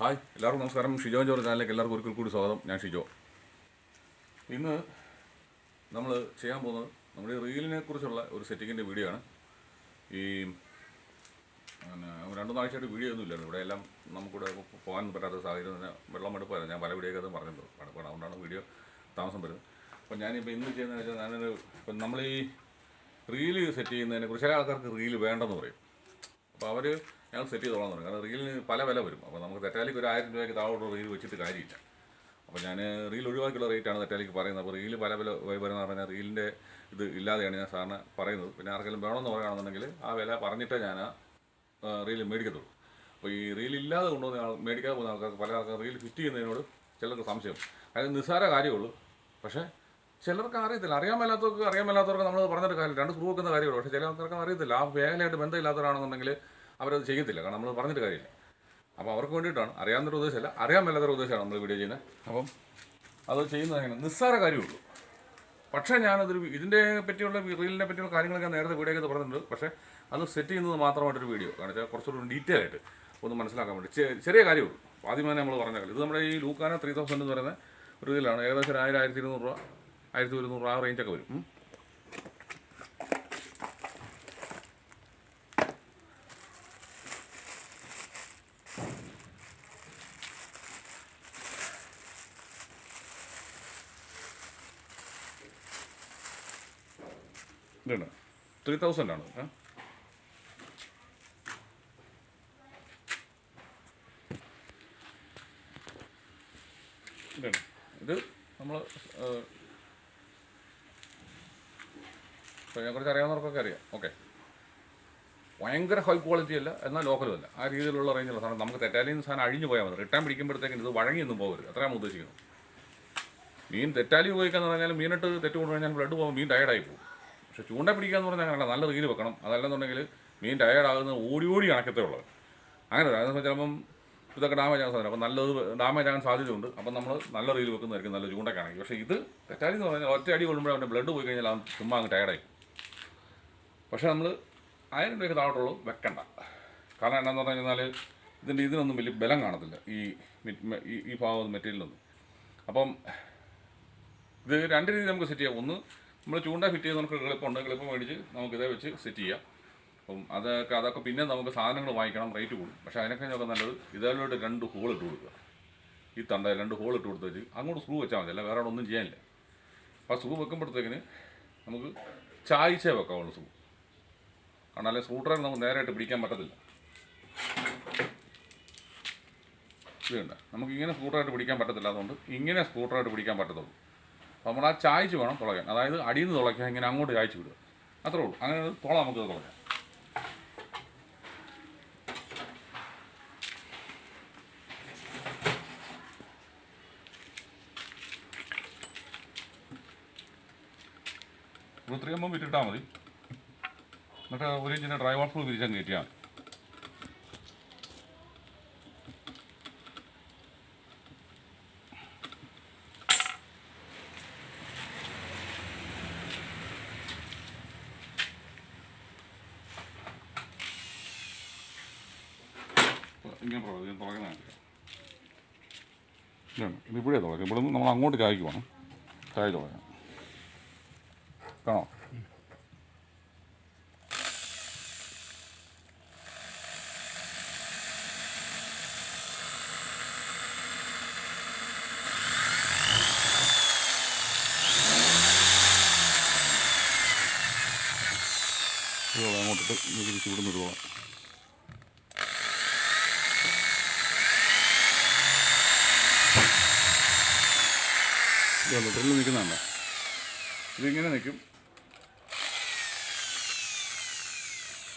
Hi എല്ലാവർക്കും നമസ്കാരം. Shijo George ചാനലിലേക്ക് എല്ലാവർക്കും ഒരിക്കൽ കൂടി സ്വാഗതം. ഞാൻ ഷിജോ. ഇന്ന് നമ്മൾ ചെയ്യാൻ പോകുന്നത് നമ്മുടെ റീലിനെ കുറിച്ചുള്ള ഒരു സെറ്റിങ്ങിന്റെ വീഡിയോ ആണ്. ഈ രണ്ടു നാഴ്ചയായിട്ട് വീഡിയോ ഒന്നും ഇല്ലായിരുന്നു. ഇവിടെ എല്ലാം നമുക്കിവിടെ പോകാൻ പറ്റാത്ത സാഹചര്യം തന്നെ വെള്ളം എടുപ്പായിരുന്നു. ഞാൻ പല വീഡിയോ അത് പറഞ്ഞിട്ടുണ്ട്. പടപ്പാണ്. അതുകൊണ്ടാണ് വീഡിയോ താമസം വരുന്നത്. അപ്പോൾ ഞാനിപ്പോൾ ഇന്ന് ചെയ്യുന്നതെന്ന് വെച്ചാൽ ഞാനൊരു ഇപ്പം നമ്മൾ ഈ റീൽ സെറ്റ് ചെയ്യുന്നതിനെ കുറിച്ച് ചില ആൾക്കാർക്ക് റീൽ വേണ്ടെന്ന് പറയും. അപ്പോൾ അവർ ഞങ്ങൾ സെറ്റ് ചെയ്തോളാം പറഞ്ഞു. കാരണം റീലിന് പല വില വരും. അപ്പോൾ നമുക്ക് തെറ്റാലിക്ക് ഒരു ആയിരം രൂപയ്ക്ക് താഴോട്ട് റീൽ വെച്ചിട്ട് കാര്യമില്ല. അപ്പോൾ ഞാൻ റീൽ ഒഴിവാക്കിയുള്ള റേറ്റാണ് തെറ്റാലിക്ക് പറയുന്നത്. അപ്പോൾ റീൽ പല വില വരുന്ന പറഞ്ഞാൽ റീലിന്റെ ഇത് ഇല്ലാതെയാണ് ഞാൻ സാറിന് പറയുന്നത്. പിന്നെ ആർക്കെങ്കിലും വേണമെന്ന് പറയുകയാണെന്നുണ്ടെങ്കിൽ ആ വില പറഞ്ഞിട്ടേ ഞാൻ റീൽ മേടിക്കത്തുള്ളൂ. അപ്പോൾ ഈ റീൽ ഇല്ലാതെ കൊണ്ടുവന്ന മേടിക്കാതെ പോകുന്ന ആൾക്കാർക്ക് പല ആൾക്കാർ റീൽ ഫിറ്റ് ചെയ്യുന്നതിനോട് ചിലർക്ക് സംശയം. അതായത് നിസ്സാര കാര്യമുള്ളൂ. പക്ഷേ ചിലർക്ക് അറിയത്തില്ല. അറിയാൻ മേലാത്തവർക്ക് അറിയാൻ മേലാത്തവർക്ക് നമ്മൾ പറഞ്ഞിട്ട് കാര്യമില്ല. രണ്ട് സ്ക്രൂ വെക്കുന്ന കാര്യമുള്ളൂ പക്ഷേ ചില ആൾക്കാർക്ക് അറിയത്തില്ല. ആ മേഖലയായിട്ട് ബന്ധമില്ലാത്തവരാണെന്നുണ്ടെങ്കിൽ അവരത് ചെയ്യത്തില്ല. കാരണം നമ്മൾ പറഞ്ഞിട്ട് കാര്യമില്ല. അപ്പോൾ അവർക്ക് വേണ്ടിയിട്ടാണ്. അറിയാവുന്നൊരു ഉദ്ദേശമല്ല. അറിയാൻ മേലാത്തൊരു ഉദ്ദേശമാണ് നമ്മൾ വീഡിയോ ചെയ്യുന്നത്. അപ്പം അത് ചെയ്യുന്നത് അങ്ങനെ നിസ്സാര കാര്യമുള്ളൂ. പക്ഷേ ഞാനതൊരു ഇതിന്റെ പറ്റിയുള്ള റീലിനെ പറ്റിയുള്ള കാര്യങ്ങളൊക്കെ നേരത്തെ വീഡിയോ ഒക്കെ പറഞ്ഞിട്ടുണ്ട്. പക്ഷേ അത് സെറ്റ് ചെയ്യുന്നത് മാത്രമായിട്ടൊരു വീഡിയോ കാരണം വെച്ചാൽ കുറച്ചുകൂടി ഡീറ്റെയിൽ ആയിട്ട് ഒന്ന് മനസ്സിലാക്കാൻ വേണ്ടി. ചെറിയ കാര്യമുള്ളൂ. ആദ്യമേ നമ്മൾ പറഞ്ഞ ഇത് നമ്മുടെ ഈ ലൂക്കാന ത്രീ തൗസൻഡ് എന്ന് പറയുന്ന ഒരു ഇതിലാണ് ഏകദേശം ഒരു ആയിരം ആയിരത്തി ഇരുന്നൂറ് രൂപ ആയിരത്തി ഒരുന്നൂറ് ആ റേഞ്ചൊക്കെ വരും. ഇതുണ്ട്. ത്രീ തൗസൻഡ് ആണ്. ഏ? ഇതുണ്ട്. ഇത് നമ്മൾ ഇതിനെക്കുറിച്ച് അറിയാവുന്നവർക്കൊക്കെ അറിയാം. ഓക്കെ. ഭയങ്കര ഹൈ ക്വാളിറ്റി അല്ല എന്നാൽ ലോക്കലും അല്ല. ആ രീതിയിലുള്ള റേഞ്ചുള്ള സാധനം നമുക്ക് തെറ്റാലിയിൽ സാധനം അഴിഞ്ഞു പോയാൽ മതി. റിട്ടേൺ പിടിക്കുമ്പോഴത്തേക്കും ഇത് വഴങ്ങിയൊന്നും പോകരുത്. അത്രയാണ് ഉദ്ദേശിക്കുന്നത് മീൻ തെറ്റാലി ഉപയോഗിക്കാന്ന് പറഞ്ഞാൽ മീനിട്ട് തെറ്റ് കൊണ്ടു കഴിഞ്ഞാൽ ബ്ലഡ് പോകുമ്പോൾ മീൻ ടയർഡായി പോകും. പക്ഷേ ചൂണ്ട പിടിക്കുക എന്ന് പറഞ്ഞാൽ അങ്ങനെയല്ല നല്ല റീൽ വെക്കണം. അതല്ലെന്നുണ്ടെങ്കിൽ മീൻ ടയർഡാകുന്നത് ഓടി ഓടി അണക്കത്തേ ഉള്ളത് അങ്ങനെ അതെന്ന് ചിലപ്പം ഇതൊക്കെ ഡാമേജ് ആകാൻ സാധ്യത അപ്പം നല്ലത് ഡാമേജ് ആകാൻ സാധ്യതയുണ്ട്. അപ്പം നമ്മൾ നല്ല റീൽ വെക്കുന്നതായിരിക്കും നല്ല ചൂണ്ടക്കാണെങ്കിൽ. പക്ഷേ ഇത് തെറ്റാലി എന്ന് പറഞ്ഞാൽ ഒറ്റ അടി കൊള്ളുമ്പോൾ അവന്റെ ബ്ലഡ് പോയി കഴിഞ്ഞാൽ അവൻ ചുമ്മാ അങ്ങ് ടയർഡായി പക്ഷേ നമ്മൾ ആയിരം രൂപയ്ക്ക് താഴോട്ടുള്ളൂ വെക്കണ്ട. കാരണം എന്താണെന്ന് പറഞ്ഞു കഴിഞ്ഞാൽ ഇതിന്റെ ഇതിനൊന്നും വലിയ ബലം കാണത്തില്ല. ഈ ഈ ഈ ഭാഗം മെറ്റീരിയലൊന്നും. അപ്പം ഇത് രണ്ട് രീതിയിൽ നമുക്ക് സെറ്റ് ചെയ്യാം. ഒന്ന് നമ്മൾ ചൂണ്ട ഫിറ്റ് ചെയ്ത് നമുക്ക് എളുപ്പമുണ്ട് എളുപ്പം മേടിച്ച് നമുക്ക് ഇതേ വെച്ച് സെറ്റ് ചെയ്യാം. അപ്പം അതൊക്കെ അതൊക്കെ പിന്നെ നമുക്ക് സാധനങ്ങൾ വാങ്ങിക്കണം റേറ്റ് കൂടും. പക്ഷേ അതിനൊക്കെ നോക്കാൻ നല്ലത് ഇതേലോട്ട് രണ്ട് ഹോൾ ഇട്ട് കൊടുക്കുക. ഈ തണ്ട രണ്ട് ഹോൾ ഇട്ട് കൊടുത്തേച്ച് അങ്ങോട്ട് സ്ക്രൂ വെച്ചാൽ മതി. അല്ല വേറെ ഒന്നും ചെയ്യാനില്ല. അപ്പോൾ സ്ക്രൂ വെക്കുമ്പോഴത്തേക്കിന് നമുക്ക് ചായച്ചേ വെക്കാവുള്ളൂ സ്ക്രൂ കാരണം അല്ലെങ്കിൽ സ്ക്രൂ ഡ്രൈവർ നമുക്ക് നേരായിട്ട് പിടിക്കാൻ പറ്റത്തില്ല. ഇതുണ്ട് നമുക്ക് ഇങ്ങനെ സ്കൂട്ടറായിട്ട് പിടിക്കാൻ പറ്റത്തില്ല. അതുകൊണ്ട് ഇങ്ങനെ സ്കൂട്ടറായിട്ട് പിടിക്കാൻ പറ്റത്തുള്ളൂ. നമ്മൾ ആ ചായച്ച് വേണം തുളയ്ക്കാൻ. അതായത് അടിയിൽ നിന്ന് തുളയ്ക്കാൻ ഇങ്ങനെ അങ്ങോട്ട് ചായച്ച് വിടുക. അത്രേ ഉള്ളൂ. അങ്ങനെ തുള നമുക്ക് തുളയ്ക്കാം. എം വിറ്റിട്ടാൽ മതി. എന്നിട്ട് ഒരു ഇഞ്ചിന്റെ ഡ്രൈവർ വാഷ് വിരിച്ചാൽ കയറ്റിയാൽ മതി. ഇങ്ങനെ തുറ- ഇങ്ങനെ തുറക്കുന്ന കാണിക്കാം. ഇതാണ് ഇത് ഇവിടെ ഇവിടെ നിന്ന് നമ്മൾ അങ്ങോട്ട് ചായക്ക് വേണം ചായ തുറക്കാം കാണോ? അങ്ങോട്ടിട്ട് തിരിച്ച് ഇതുണ്ട് ഡ്രില്ല് നിൽക്കുന്നുണ്ട് ഇതിങ്ങനെ നിൽക്കും.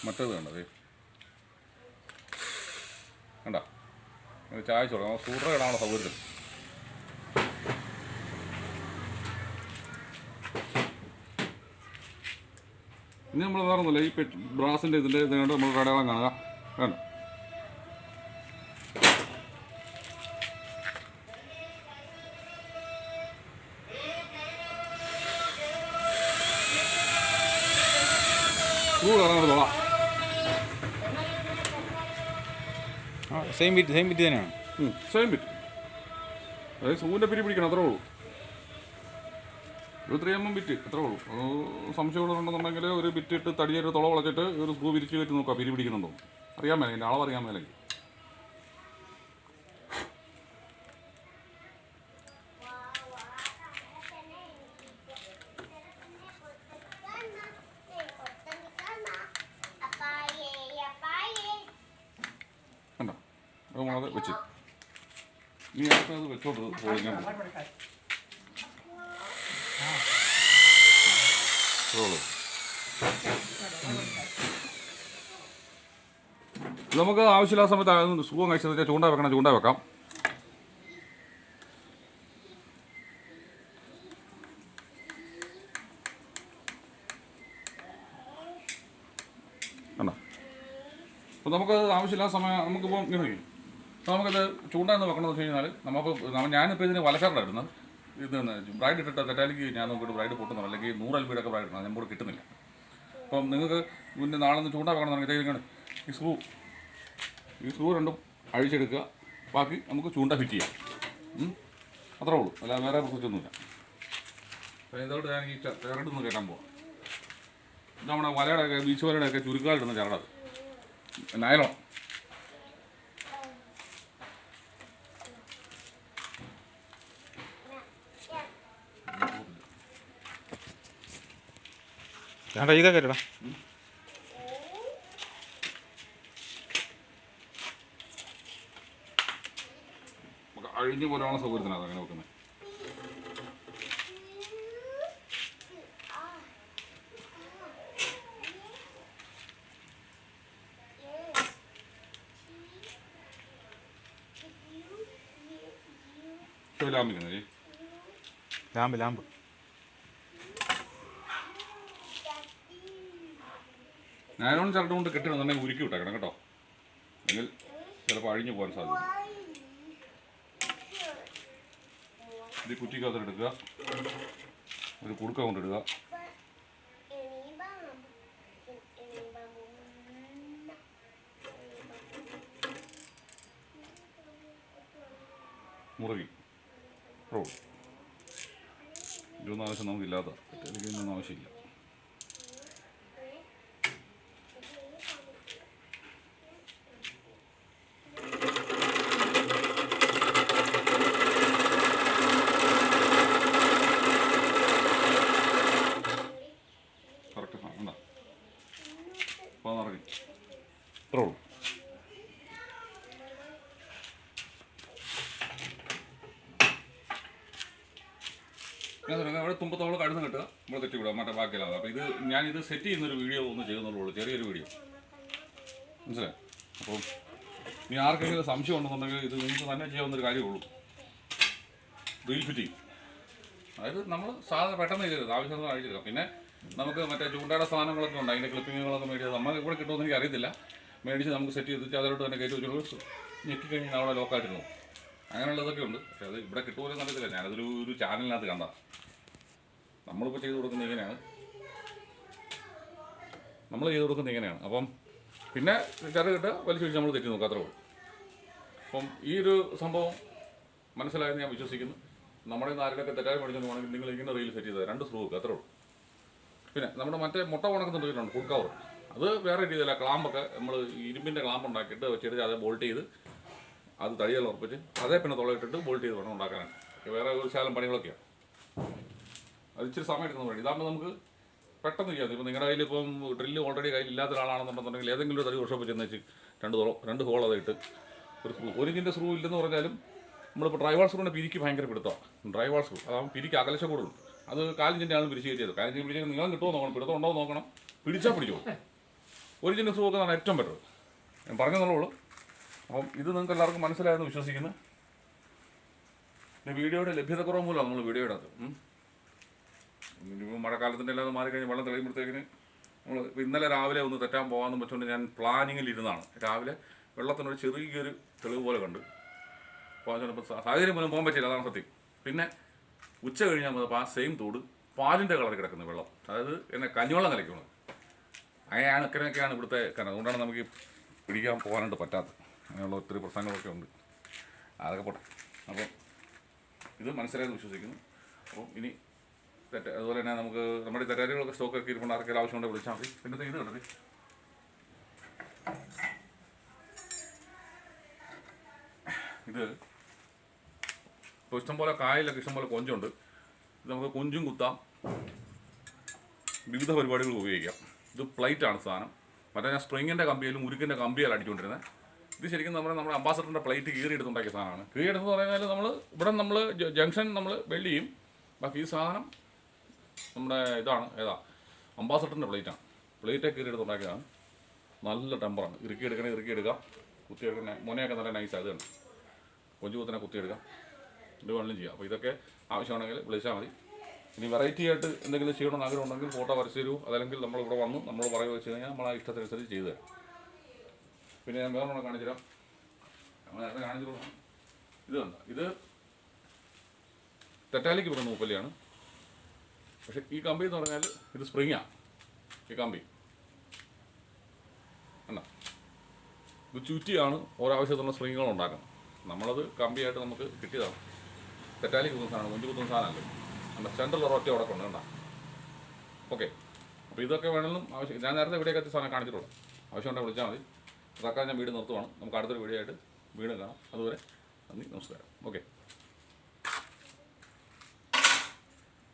മറ്റേത് കണ്ടത് കണ്ട? ചായ തുടങ്ങാം സൂട്ടർ ഇടാനുള്ള സൗകര്യത്തിൽ ഇനി നമ്മൾ വേറൊന്നുമില്ല. ഈ ബ്രാസിന്റെ ഇതിന്റെ ഇത് കണ്ട് നമ്മൾ കടകളും കാണുക. വേണ്ട കറങ്ങുന്നത് തൊളാം സെയിം ബിറ്റ് സെയിം ബിറ്റ് തന്നെയാണ്. സെയിം ബിറ്റ് അതായത് സൂവിന്റെ പിരി പിടിക്കണം അത്രേ ഉള്ളൂ. ഒരു ത്രീ എം എം ബിറ്റ് അത്രേ ഉള്ളൂ. അത് സംശയമുള്ളതുണ്ടെന്നുണ്ടെങ്കിൽ ഒരു ബിറ്റ് ഇട്ട് തടിയൊരു തുള വളച്ചിട്ട് ഒരു സ്ക്രൂ വിരിച്ച് കയറ്റി നോക്കാം പിരി പിടിക്കുന്നുണ്ടോ? അറിയാൻ മേലെ അളവ് അറിയാൻ മേലെങ്കിൽ നമ്മളത് വെച്ച്. നീ അടുത്ത് അത് വെച്ചോട്ട് പോയി ഞാൻ അത്രേ ഉള്ളൂ ഇത് നമുക്ക് ആവശ്യമില്ലാത്ത സമയത്ത് സുഖം കഴിച്ചത് ചൂണ്ട വെക്കണം ചൂണ്ട വെക്കാം. കണ്ടോ? അപ്പോൾ നമുക്കത് ആവശ്യമില്ലാത്ത സമയം നമുക്കിപ്പം ഇങ്ങനെ അപ്പോൾ നമുക്കത് ചൂണ്ട എന്ന് വെക്കണമെന്ന് വെച്ച് കഴിഞ്ഞാൽ നമുക്ക് ഞാനിപ്പോൾ ഇതിന് വലക്കാറിലാണ് ഇടുന്നത് ഇത് ബ്രൈഡ് ഇട്ടിട്ട് തെറ്റാലിക്ക് ഞാൻ നോക്കിയിട്ട് ബ്രൈഡ് പൊട്ടുന്നു അല്ലെങ്കിൽ നൂറ് എൽ ബിയുടെ ബ്രൈഡ് ഇടണം. നമുക്ക് കിട്ടുന്നില്ല. അപ്പം നിങ്ങൾക്ക് പിന്നെ നാളെ ഒന്ന് ചൂണ്ട വെക്കണമെന്നുണ്ടെങ്കിൽ ഇങ്ങനെ ഈ സ്ക്രൂ ഈ സ്ക്രൂ രണ്ടും അഴിച്ചെടുക്കുക. ബാക്കി നമുക്ക് ചൂണ്ട ഫിറ്റ് ചെയ്യാം. അത്രേ ഉള്ളൂ. അല്ല വേറെ പ്രത്യേകിച്ചൊന്നുമില്ല അപ്പോൾ ഇതോട്ട് ഞാൻ ഈ ചിരടൊന്ന് കയറ്റാൻ പോവാം. നമ്മുടെ വലയുടെ ഒക്കെ ബീച്ച് വലയുടെ ഒക്കെ ചുരുക്കാലിടുന്ന ചിരടത് നയലോ ഞാൻ ഇതൊക്കെ നമുക്ക് അഴിഞ്ഞു പോലെയാണ് സൗകര്യത്തിനാണ് അങ്ങനെ വെക്കുന്നത് ലാമ്പ് ലാമ്പ്. നയലോൺ ചരട് കൊണ്ട് കെട്ടിടുന്നുണ്ടെങ്കിൽ ഉരുക്കി വിട്ടേക്കണം കേട്ടോ. അല്ലെങ്കിൽ ചിലപ്പോൾ അഴിഞ്ഞു പോകാൻ സാധ്യത ഇത് കുറ്റിക്കകത്ത് എടുക്കുക. ഒരു കുടുക്ക കൊണ്ടിടുക മുറുകി. ഇതൊന്നും ആവശ്യം നമുക്കില്ലാത്ത ഇതൊന്നും ആവശ്യമില്ല കറക്റ്റ് സാധനം എന്താ അപ്പോൾ നിറങ്ങി ഇത്രേ ഉള്ളൂ ഞാൻ തുടങ്ങാം അവിടെ തുമ്പത്തോളം കഴുന്ന് കിട്ടുക നമ്മൾ തെറ്റി വിടുക മറ്റേ ബാക്കിയല്ലാതെ. അപ്പോൾ ഇത് ഞാൻ ഇത് സെറ്റ് ചെയ്യുന്നൊരു വീഡിയോ ഒന്ന് ചെയ്യുന്നുള്ളൂ ചെറിയൊരു വീഡിയോ മനസ്സിലായി? അപ്പോൾ ഇനി ആർക്കെങ്കിലും സംശയം ഉണ്ടെന്നുണ്ടെങ്കിൽ ഇത് നിങ്ങൾക്ക് തന്നെ ചെയ്യാവുന്നൊരു കാര്യമുള്ളൂ റീൽ ഫിറ്റിംഗ് അതായത് നമ്മൾ സാധനം പെട്ടെന്ന് ചെയ്തത് ആവശ്യം അഴിച്ചു പിന്നെ നമുക്ക് മറ്റേ ചൂണ്ടയുടെ സാധനങ്ങളൊക്കെ ഉണ്ട് അതിന്റെ ക്ലിപ്പിങ്ങുകളൊക്കെ മേടിച്ചത് നമ്മൾ ഇവിടെ കിട്ടുമെന്ന് എനിക്ക് അറിയത്തില്ല. മേടിച്ച് നമുക്ക് സെറ്റ് ചെയ്തിട്ട് അതിലോട്ട് തന്നെ കയറ്റി വെച്ചു ഞെക്കി കഴിഞ്ഞാൽ അവിടെ ലോക്കായിട്ടിരുന്നു അങ്ങനെയുള്ളതൊക്കെ ഉണ്ട്. പക്ഷേ അത് ഇവിടെ കിട്ടുമോ അറിയത്തില്ല. ഞാനതൊരു ഒരു ചാനലിനകത്ത് കണ്ട നമ്മളിപ്പോൾ ചെയ്ത് കൊടുക്കുന്നത് ഇങ്ങനെയാണ്. നമ്മൾ ചെയ്ത് കൊടുക്കുന്നത് ഇങ്ങനെയാണ്. അപ്പം പിന്നെ ചെറുകിട്ട് വലിച്ചു പിടിച്ച് നമ്മൾ തെറ്റി നോക്കുക അത്രേ ഉള്ളൂ. അപ്പം ഈ ഒരു സംഭവം മനസ്സിലായെന്ന് ഞാൻ വിശ്വസിക്കുന്നു. നമ്മുടെ ആരുടെയൊക്കെ തെറ്റായി പഠിച്ചു വേണമെങ്കിൽ നിങ്ങൾ ഇങ്ങനെ റീൽ സെറ്റ് ചെയ്തത് രണ്ട് സ്ക്രൂ വെക്കുക അത്രേ ഉള്ളൂ. പിന്നെ നമ്മുടെ മറ്റേ മുട്ട ഉണക്കുന്ന റീലുണ്ട് ഫുൾ കവർ അത് വേറെ രീതിയില്ല ക്ലാമ്പൊക്കെ നമ്മൾ ഇരുമ്പിന്റെ ക്ലാമ്പ് ഉണ്ടാക്കിയിട്ട് വെച്ചിട്ട് അത് ബോൾട്ട് ചെയ്ത് അത് തടിയെല്ലാം ഉറപ്പിച്ച് അതേ പിന്നെ തുളയിട്ടിട്ട് ബോൾട്ട് ചെയ്ത് വേണം ഉണ്ടാക്കാനായിട്ട്. വേറെ ഒരു ശാലം പണികളൊക്കെയാണ് അത് ഇച്ചിരി സമയം എടുക്കുന്ന പണി ഇതാകുമ്പോൾ നമുക്ക് പെട്ടെന്ന് ചെയ്യാം. ഇപ്പോൾ നിങ്ങളുടെ കയ്യിൽ ഇപ്പം ഡ്രില്ല് ഓൾറെഡി കയ്യിൽ ഇല്ലാത്ത ഒരാളാണെന്നുണ്ടെന്നുണ്ടെങ്കിൽ ഏതെങ്കിലും ഒരു തടി വർഷോപ്പ് ചെന്ന് വെച്ച് രണ്ട് രണ്ട് ഹോൾ അതായിട്ട് ഒരു സ്ക്രൂ ഒരു ഇഞ്ചിന്റെ സ്ക്രൂ ഇല്ലെന്ന് പറഞ്ഞാലും നമ്മളിപ്പോൾ ഡ്രൈവാൾ സ്ക്രൂവിന്റെ പിരിക്ക് ഭയങ്കര പിടുത്തമാണ് ഡ്രൈവാൾ സ്ക്രൂ അതാകുമ്പോൾ പിരിക്ക് അകലശ കൂടുതൽ. അത് കാലിഞ്ചിന്റെയാണ് പിരിച്ച് കയറ്റിയത്. കാലിഞ്ചിന് പിടിച്ചാൽ നിങ്ങൾ കിട്ടുമോ നോക്കണം. പിടുത്തം ഉണ്ടോ നോക്കണം. പിടിച്ചാൽ പിടിച്ചോ ഒരു ഇഞ്ചിന്റെ സ്ക്രൂ വെക്കുന്നതാണ് ഏറ്റവും ബെറ്റർ ഞാൻ പറഞ്ഞെന്നുള്ളൂ. അപ്പം ഇത് നിങ്ങൾക്ക് എല്ലാവർക്കും മനസ്സിലായെന്ന് വിശ്വസിക്കുന്നു. പിന്നെ വീഡിയോയുടെ ലഭ്യതക്കുറവ് മൂലമാണ് നമ്മൾ വീഡിയോ ഇടാത്തത്. മഴക്കാലത്തിന്റെ മാറി മാറിക്കഴിഞ്ഞ് വെള്ളം തെളിയുമ്പോഴത്തേക്കിന് നമ്മൾ ഇന്നലെ രാവിലെ ഒന്ന് തെറ്റാൻ പോകാമെന്ന് വെച്ചുകൊണ്ട് ഞാൻ പ്ലാനിങ്ങിൽ ഇരുന്നാണ് രാവിലെ വെള്ളത്തിനൊരു ചെറിയൊരു തെളിവ് പോലെ കണ്ട്. അപ്പോൾ സാഹചര്യം പോലും പോകാൻ പറ്റില്ല അതാണ് സത്യം. പിന്നെ ഉച്ച കഴിഞ്ഞാൽ അപ്പോൾ ആ സെയിം തോട് പാലിന്റെ കളർ കിടക്കുന്ന വെള്ളം. അതായത് എന്നെ കഞ്ഞിവെള്ളം കലക്കുന്നത് അങ്ങനെയാണ് ഇക്കരൊക്കെയാണ് ഇവിടുത്തെ കാരണം അതുകൊണ്ടാണ് നമുക്ക് പിടിക്കാൻ പോകാനായിട്ട് പറ്റാത്തത്. അങ്ങനെയുള്ള ഒത്തിരി പ്രശ്നങ്ങളൊക്കെ ഉണ്ട്. അതൊക്കെ പോട്ടെ. അപ്പം ഇത് മനസ്സിലായെന്ന് വിശ്വസിക്കുന്നു. അപ്പം ഇനി തെറ്റ. അതുപോലെ തന്നെ നമുക്ക് നമ്മുടെ തെറ്റാരികളൊക്കെ സ്റ്റോക്ക് ഒക്കെ ഇരിപ്പുണ്ട്. ആർക്കെങ്കിലും ആവശ്യമുണ്ടെങ്കിൽ വിളിച്ചാൽ മതി. പിന്നെ ഇത് കണ്ടത് ഇത് ഇപ്പോൾ ഇഷ്ടംപോലെ കായലൊക്കെ ഇഷ്ടംപോലെ കൊഞ്ചുണ്ട്. ഇത് നമുക്ക് കൊഞ്ചും കുത്താം. വിവിധ പരിപാടികൾ ഉപയോഗിക്കാം. ഇത് പ്ലേറ്റ് ആണ് സാധനം. മറ്റേ ഞാൻ സ്പ്രിങ്ങിന്റെ കമ്പിയിലും ഉരുക്കിന്റെ കമ്പിയാലും അടിച്ചുകൊണ്ടിരുന്നത് ഇത് ശരിക്കും നമ്മുടെ നമ്മുടെ അംബാസഡറിന്റെ പ്ലേറ്റ് കീറിയെടുത്തുണ്ടാക്കിയ സാധനമാണ്. കീറിയെടുത്ത് പറഞ്ഞാൽ നമ്മൾ ഇവിടെ നമ്മൾ ജംഗ്ഷൻ നമ്മൾ വെള്ളിയും. ബാക്കി ഈ സാധനം നമ്മുടെ ഇതാണ് ഏതാ? അംബാസഡറിന്റെ പ്ലേറ്റാണ്. പ്ലേറ്റേ കീറിയെടുത്തുണ്ടാക്കിയതാണ്. നല്ല ടെമ്പറാണ്. ഇറുക്കി എടുക്കണേ ഇറുക്കി എടുക്കാം. കുത്തിയെടുക്കണേ മുനയൊക്കെ നല്ല നൈസ് അത് കണ്ടു? കൊഞ്ചു കുത്തിനെ കുത്തിയെടുക്കാം ഇത് വേണമെങ്കിലും ചെയ്യാം. അപ്പോൾ ഇതൊക്കെ ആവശ്യമാണെങ്കിൽ വിളിച്ചാൽ മതി. ഇനി വെറൈറ്റി ആയിട്ട് എന്തെങ്കിലും ചെയ്യണമെന്ന് ആഗ്രഹം ഉണ്ടെങ്കിൽ ഫോട്ടോ വരച്ച് തരൂ. അതല്ലെങ്കിൽ നമ്മൾ ഇവിടെ വന്ന് നമ്മൾ പറയുക വെച്ച് കഴിഞ്ഞാൽ നമ്മൾ ആ ഇഷ്ടത്തിനനുസരിച്ച് ചെയ്തു തരാം. പിന്നെ ഞാൻ വേറെ ഒന്നും കാണിച്ചു തരാം നേരത്തെ കാണിച്ചു ഇത് കണ്ട? ഇത് തെറ്റാലിക്ക് പറയുന്ന മൂപ്പല്ലിയാണ് പക്ഷെ ഈ കമ്പി എന്ന് പറഞ്ഞാൽ ഇത് സ്പ്രിങ്ങാണ് ഈ കമ്പി. എന്നാ ഇത് ചുറ്റിയാണ് ഓരോ സ്പ്രിങ്ങുകൾ ഉണ്ടാക്കുന്നത്. നമ്മളത് കമ്പിയായിട്ട് നമുക്ക് കിട്ടിയതാണ്. തെറ്റാലി കുത്തുന്ന സാധനം കൊഞ്ചു കുത്തുന്ന സാധനമല്ലേ? നമ്മുടെ സെൻട്രൽ ഒരൊറ്റ അവിടെ കൊണ്ട് കണ്ട? ഓക്കെ അപ്പോൾ ഇതൊക്കെ വേണമെങ്കിലും ആവശ്യം ഞാൻ നേരത്തെ വീഡിയോ എത്തി സാധനം കാണിച്ചിട്ടുള്ളൂ. ആവശ്യമുണ്ടെങ്കിൽ വിളിച്ചാൽ മതി. തൽക്കാലം ഞാൻ വീട് നിർത്തുവാണ്. നമുക്ക് അടുത്തൊരു വീഡിയോ ആയിട്ട് കാണാം. അതുവരെ നന്ദി നമസ്കാരം. ഓക്കെ